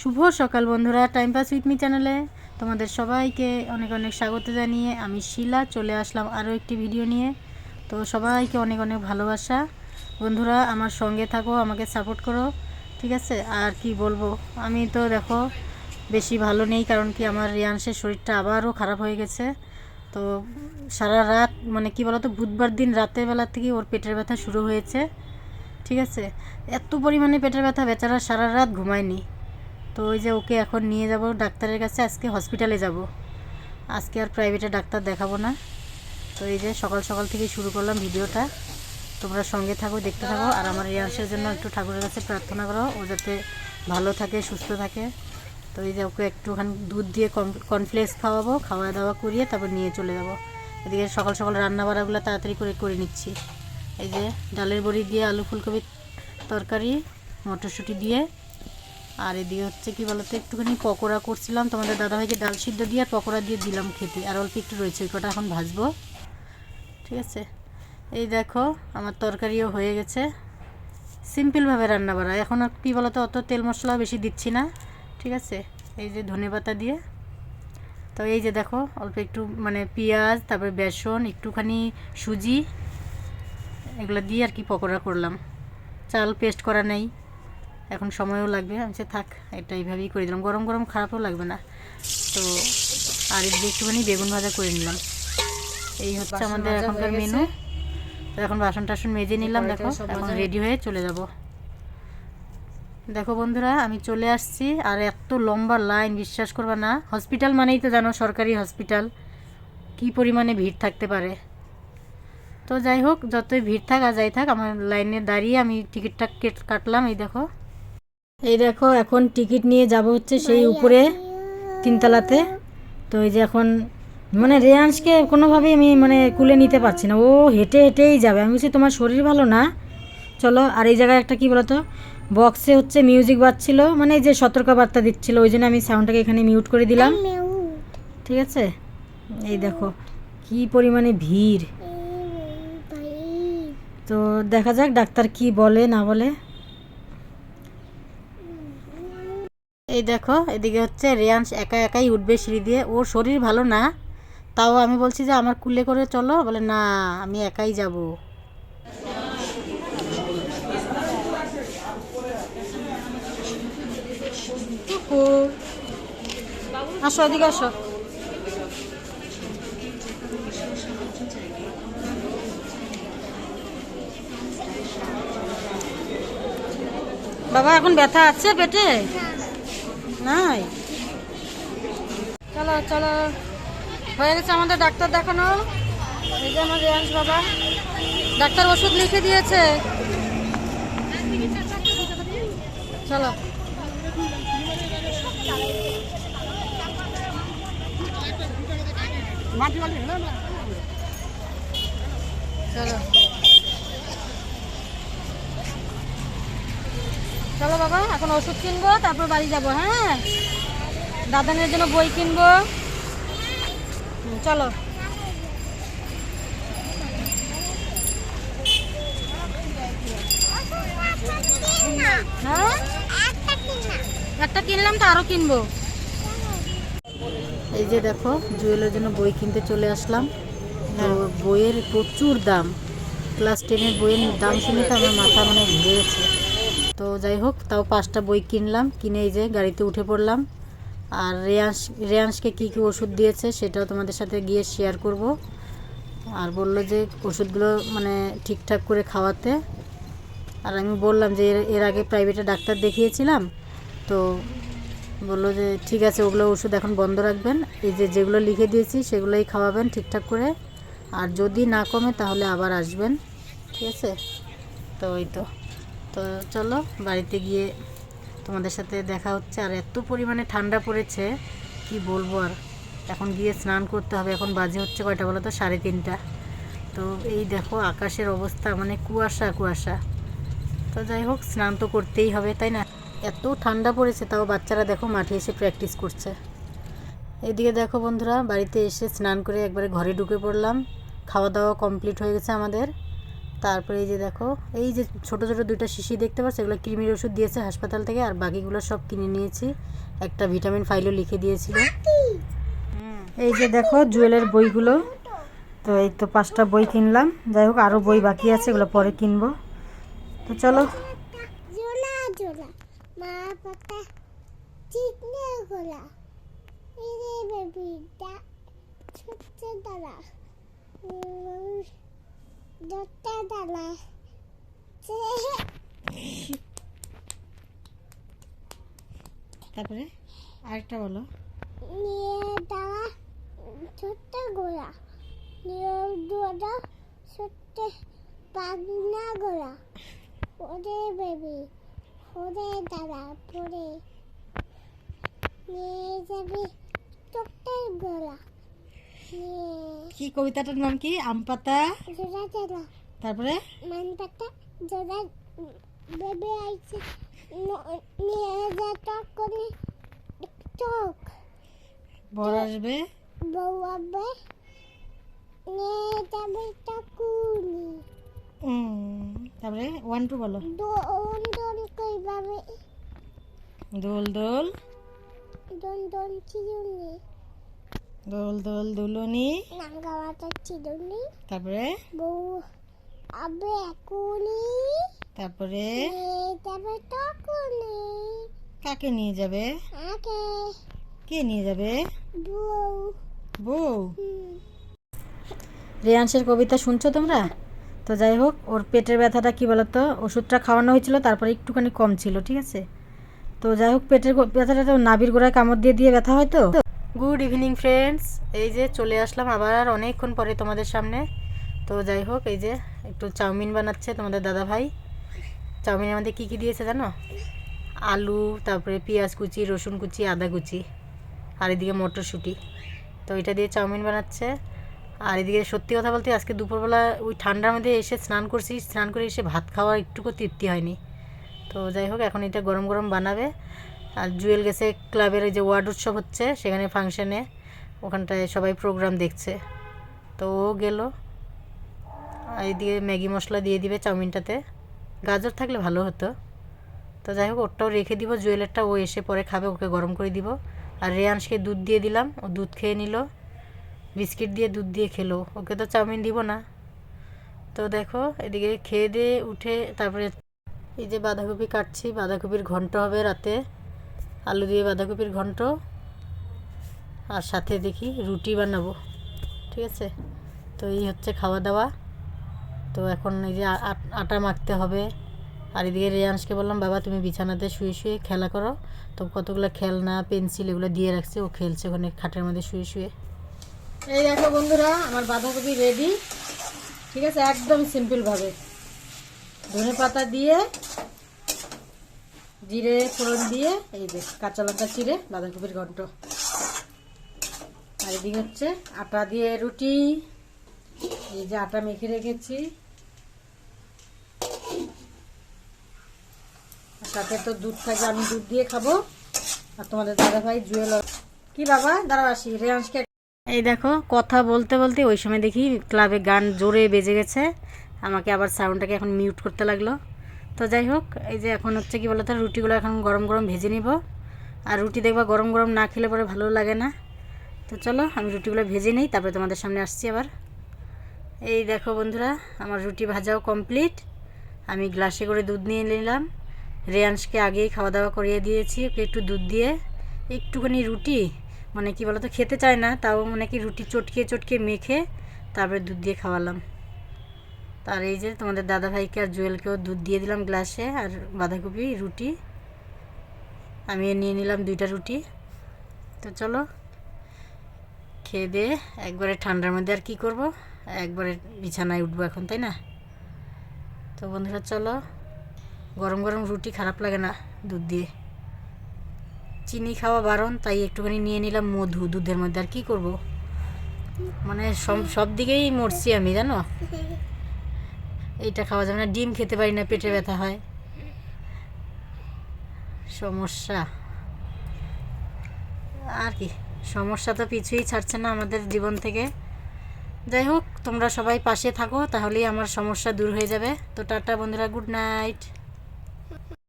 শুভ সকাল বন্ধুরা time pass with me চ্যানেলে তোমাদের সবাইকে অনেক অনেক স্বাগত জানিয়ে আমি শিলা চলে আসলাম আরও একটি ভিডিও নিয়ে। তো সবাইকে অনেক অনেক ভালোবাসা। বন্ধুরা, আমার সঙ্গে থাকো, আমাকে সাপোর্ট করো, ঠিক আছে? আর কি বলব, আমি তো দেখো বেশি ভালো নেই, কারণ কি আমার রিয়াংশের শরীরটা আবারও খারাপ হয়ে গেছে। তো সারা রাত মানে কি বলতো, বুধবার দিন রাতের বেলা থেকে ওর পেটের ব্যথা শুরু হয়েছে, ঠিক আছে? এত পরিমাণে পেটের ব্যথা, বেচারা সারা রাত ঘুমায়নি। তো ওই যে ওকে এখন নিয়ে যাব ডাক্তারের কাছে, আজকে হসপিটালে যাব। আজকে আর প্রাইভেটে ডাক্তার দেখাবো না। তো এই যে সকাল সকাল থেকে শুরু করলাম ভিডিওটা। তোমরা সঙ্গে থাকো, দেখতে থাকো, আর আমার রিয়াংশের জন্য একটু ঠাকুরের কাছে প্রার্থনা করো, ও যাতে ভালো থাকে, সুস্থ থাকে। তো এই যে ওকে একটুখানি দুধ দিয়ে কর্নফ্লেক্স খাওয়াবো খাওয়া দাওয়া করিয়ে তারপর নিয়ে চলে যাব। এদিকে সকাল সকাল রান্না বাড়াগুলো তাড়াতাড়ি করে করে নিচ্ছি। এই যে ডালের বড়ি দিয়ে আলু ফুলকপির তরকারি, মটরশুঁটি দিয়ে আর এদিকে হচ্ছে কি বলতো, একটুখানি পকোড়া করছিলাম, তোমাদের দাদাভাইকে ডাল সিদ্ধ দিয়ে আর পকোড়া দিয়ে দিলাম খেতে। আর অল্প একটু রয়েছে, ওই কটা এখন ভাজবো। ঠিক আছে? এই দেখো, আমার তরকারিও হয়ে গেছে। সিম্পলভাবে রান্না করা। এখন কী বলতো, অত তেল মশলা বেশি দিচ্ছি না। ঠিক আছে? এই যে ধনে পাতা দিয়ে। তো এই যে দেখো, অল্প একটু মানে পেঁয়াজ, তারপরে বেসন, একটুখানি সুজি, এগুলো দিয়ে আর কি পকোড়া করলাম। চাল পেস্ট করা নেই। এখন সময়ও লাগবে। আমি বলছি, থাক এটা এইভাবেই করে দিলাম। গরম গরম খারাপও লাগবে না। তো আর এদিকে একটুখানি বেগুন ভাজা করে নিলাম। এই হচ্ছে আমাদের এখনকার মেনু। তো এখন বাসন টাসন মেজে নিলাম দেখো। এখন রেডি হয়ে চলে যাব। দেখো বন্ধুরা আমি চলে আসছি। আর এত লম্বা লাইন বিশ্বাস করবে না। হসপিটাল মানেই তো জানো সরকারি হসপিটাল কি পরিমাণে ভিড় থাকতে পারে। তো যাই হোক যতই ভিড় থাক আর যাই থাক আমার লাইনে দাঁড়িয়ে আমি টিকিটটা কেট- কাটলাম এই দেখো। এই দেখো এখন টিকিট নিয়ে যাব হচ্ছে সেই উপরে তিনতলাতে। তো এই যে এখন মানে রেয়াংশকে কোনোভাবেই আমি মানে কুলে নিতে পারছি না। ও হেঁটে হেঁটেই যাবে। আমি বলছি তোমার শরীর ভালো না? চলো আর এই জায়গায় একটা কি বলতো? বক্সে হচ্ছে মিউজিক বাজছিল মানে এই যে সতর্কবার্তা দিচ্ছিল ওই জন্য আমি সাউন্ডটাকে এখানে মিউট করে দিলাম। ঠিক আছে? এই দেখো কি পরিমাণে ভিড়। তো দেখা যাক ডাক্তার কি বলে না বলে। এই দেখো, এদিকে হচ্ছে রেয়াংশ একা একাই উঠবে সিঁড়ি দিয়ে। ওর শরীর ভালো না, তাও আমি বলছি যে আমার কুলে করে চলো। বলে, না, আমি একাই যাব। আসো, এদিকে আসো। বাবা, এখন ব্যথা আছে পেটে? নাই। চলো চলো। হয়ে গেছে আমাদের ডাক্তার দেখানো। বাবা। ডাক্তার ওষুধ লিখে দিয়েছে। চলো। চলো। চলো বাবা, এখন ওষুধ কিনবো, তারপর বাড়ি যাব হ্যাঁ? দাদানের জন্য বই কিনবো। চলো। হ্যাঁ? একটা কিনলাম তো আরও কিনবো। এই যে দেখো, জুয়েলের জন্য বই কিনতে চলে আসলাম। বইয়ের প্রচুর দাম। ক্লাস টেনের বইয়ের দাম শুনে তো আমার মাথা মানে ঘুরে গেছে। তো যাই হোক, তাও পাঁচটা বই কিনলাম। কিনে এই যে গাড়িতে উঠে পড়লাম। আর রেয়াংশ রেয়াংশকে কী কী ওষুধ দিয়েছে সেটাও তোমাদের সাথে গিয়ে শেয়ার করব। আর বলল যে ওষুধগুলো মানে ঠিকঠাক করে খাওয়াতে। আর আমি বললাম যে এর- এর আগে প্রাইভেটে ডাক্তার দেখিয়েছিলাম। তো বলল যে ঠিক আছে, ওগুলো ওষুধ এখন বন্ধ রাখবেন। এই যে যেগুলো লিখে দিয়েছি সেগুলোই খাওয়াবেন ঠিকঠাক করে। আর যদি না কমে তাহলে আবার আসবেন। ঠিক আছে? তো ওই তো। তো চলো বাড়িতে গিয়ে তোমাদের সাথে দেখা হচ্ছে। আর এত পরিমাণে ঠান্ডা পড়েছে, কি বলব আর? এখন গিয়ে স্নান করতে হবে, এখন বাজে হচ্ছে কয়টা বলো তো? সাড়ে তিনটা। তো এই দেখো আকাশের অবস্থা মানে কুয়াশা কুয়াশা। তো যাই হোক, স্নান তো করতেই হবে, তাই না? এত ঠান্ডা পড়েছে, তাও বাচ্চারা দেখো মাঠে এসে প্র্যাকটিস করছে। এদিকে দেখো বন্ধুরা, বাড়িতে এসে স্নান করে একবারে ঘরে ঢুকে পড়লাম। খাওয়া দাওয়া কমপ্লিট হয়ে গেছে আমাদের। তারপরে এই যে দেখো, এই যে ছোট ছোট দুইটা শিশি দেখতে পাচ্ছ, এগুলো কৃমির ওষুধ দিয়েছে হাসপাতাল থেকে, আর বাকিগুলো সব কিনে নিয়েছি। একটা ভিটামিন ফাইলও লিখে দিয়েছিল। এই যে দেখো, জুয়েলের বইগুলো। তো এই তো পাঁচটা বই কিনলাম। যাই হোক আরও বই বাকি আছে, এগুলো পরে কিনবো। তো চলো। তারপরে আরেকটা বলো। নিয়ে ছোট্ট গোলা নিয়ে ছোট্ট পাগনা গোলা ওরে বেবি ওরে দাদা পরে। নিয়ে যাবি ছোট্ট নিয়ে কি? কবিতাটার নাম কি? আম পাতা তারপরে? মান পাতা জোড়া বেবি আইছে। নিয়ে যা টক করে টক বর আসবে। বউ আবে নিয়ে যাবে টাকুনি তারপরে ওয়ান টু বলো। দোন দোন কইভাবে দোল দোল। দোন দোন চিরুনি দোল দোল দুলনি। তারপরে? বউ আবে একুনি তারপরে? যাবে কাকে নিয়ে যাবে? কে নিয়ে যাবে? বউ। বউ? রেয়াংশের কবিতা শুনছো তোমরা? তো যাই হোক ওর পেটের ব্যথাটা কি বলতো? ওষুধটা খাওয়ানো হয়েছিল তারপরে একটুখানি কম ছিল ঠিক আছে? তো যাই হোক পেটের ব্যথাটা তো নাভির গোড়ায় কামড় দিয়ে দিয়ে ব্যথা হয় তো? গুড ইভিনিং ফ্রেন্ডস এই যে চলে আসলাম আবার আর অনেকক্ষণ পরে তোমাদের সামনে। তো যাই হোক, এই যে একটু চাউমিন বানাচ্ছে তোমাদের দাদা ভাই। চাউমিনের মধ্যে কী কী দিয়েছে জানো? আলু, তারপরে পেঁয়াজ কুচি, রসুন কুচি, আদা কুচি, আর এদিকে মটরশুঁটি। তো এটা দিয়ে চাউমিন বানাচ্ছে। আর এদিকে সত্যি কথা বলতে আজকে দুপুরবেলা ওই ঠান্ডার মধ্যে এসে স্নান করছি। স্নান করে এসে ভাত খাওয়ার একটুকু তৃপ্তি হয়নি। তো যাই হোক, এখন এটা গরম গরম বানাবে। আর জুয়েল গেছে ক্লাবের যে ওয়ার্ড উৎসব হচ্ছে, সেখানে ফাংশনে ওখানটায় সবাই প্রোগ্রাম দেখছে। তো ও গেল। আর এদিকে ম্যাগি মশলা দিয়ে দিবে চাউমিনটাতে। গাজর থাকলে ভালো হতো। তো যাই হোক, ওরটাও রেখে দিব। জুয়েলেরটা ও এসে পরে খাবে, ওকে গরম করে দিব। আর রেয়াংশকে দুধ দিয়ে দিলাম। ও দুধ খেয়ে নিল। বিস্কিট দিয়ে দুধ দিয়ে খেলো। ওকে তো চাউমিন দিব না। তো দেখো, এদিকে খেয়ে দিয়ে উঠে তারপরে এই যে বাঁধাকপি কাটছি। বাঁধাকপির ঘন্ট হবে রাতে। আলু দিয়ে বাঁধাকপির ঘন্ট আর সাথে দেখি রুটি বানাবো, ঠিক আছে? তো এই হচ্ছে খাওয়া দাওয়া তো এখন এই যে আটা মাখতে হবে। আর এদিকে রেয়াংশকে বললাম, বাবা, তুমি বিছানাতে শুয়ে শুয়ে খেলা করো। তো কতগুলো খেলনা, পেন্সিল এগুলো দিয়ে রাখছে, ও খেলছে ওখানে খাটের মধ্যে শুয়ে শুয়ে। এই দেখো বন্ধুরা, আমার বাঁধাকপি রেডি ঠিক আছে? একদম সিম্পলভাবে ধনে পাতা দিয়ে জিরে ফোড়ন দিয়ে, এই যে কাঁচা লঙ্কা চিড়ে, বাঁধাকপির ঘন্ট। আর এদিকে হচ্ছে আটা দিয়ে রুটি, এই যে আটা মেখে রেখেছি। সাথে তো দুধ থাকে আমি দুধ দিয়ে খাব। আর তোমাদের দাদা ভাই জুয়েল কি বাবা? দাঁড়াও আসি রেয়াংশকে এই দেখো, কথা বলতে বলতে ওই সময় দেখি ক্লাবে গান জোরে বেজে গেছে। আমাকে আবার সাউন্ডটাকে এখন মিউট করতে লাগল। তো যাই হোক, এই যে এখন হচ্ছে কি বলতো, রুটিগুলো এখন গরম গরম ভেজে নিব। আর রুটি দেখবা গরম গরম না খেলে পরে ভালো লাগে না। তো চলো, আমি রুটিগুলো ভেজে নিই, তারপরে তোমাদের সামনে আসছি আবার। এই দেখো বন্ধুরা, আমার রুটি ভাজাও কমপ্লিট। আমি গ্লাসে করে দুধ নিয়ে নিলাম। রেয়াংশকে আগেই খাওয়া দাওয়া করিয়ে দিয়েছি, ওকে একটু দুধ দিয়ে। একটুখানি রুটি মানে কি বলতো, খেতে চায় না, তাও মানে কি রুটি চটকে চটকে মেখে তারপরে দুধ দিয়ে খাওয়ালাম। তার এই যে তোমাদের দাদা ভাইকে আর জুয়েলকেও দুধ দিয়ে দিলাম গ্লাসে আর বাঁধাকপি, রুটি। আমি নিয়ে নিলাম দুইটা রুটি। তো চলো, খেয়ে দিয়ে একবারে ঠান্ডার মধ্যে আর কি করব? একবারে বিছানায় উঠবো এখন, তাই না? তো বন্ধুরা, চলো। গরম গরম রুটি খারাপ লাগে না দুধ দিয়ে। চিনি খাওয়া বারণ, তাই একটুখানি নিয়ে নিলাম মধু, দুধের মধ্যে আর কি করব? মানে সব সব দিকেই মরছি আমি, জানো? এইটা খাওয়া যাবে না। ডিম খেতে পারি না, পেটে ব্যথা হয়। সমস্যা। আর কি, সমস্যা তো পিছুই ছাড়ছে না আমাদের জীবন থেকে। যাই হোক, তোমরা সবাই পাশে থাকো, তাহলেই আমার সমস্যা দূর হয়ে যাবে। তো টাটা বন্ধুরা, গুড নাইট।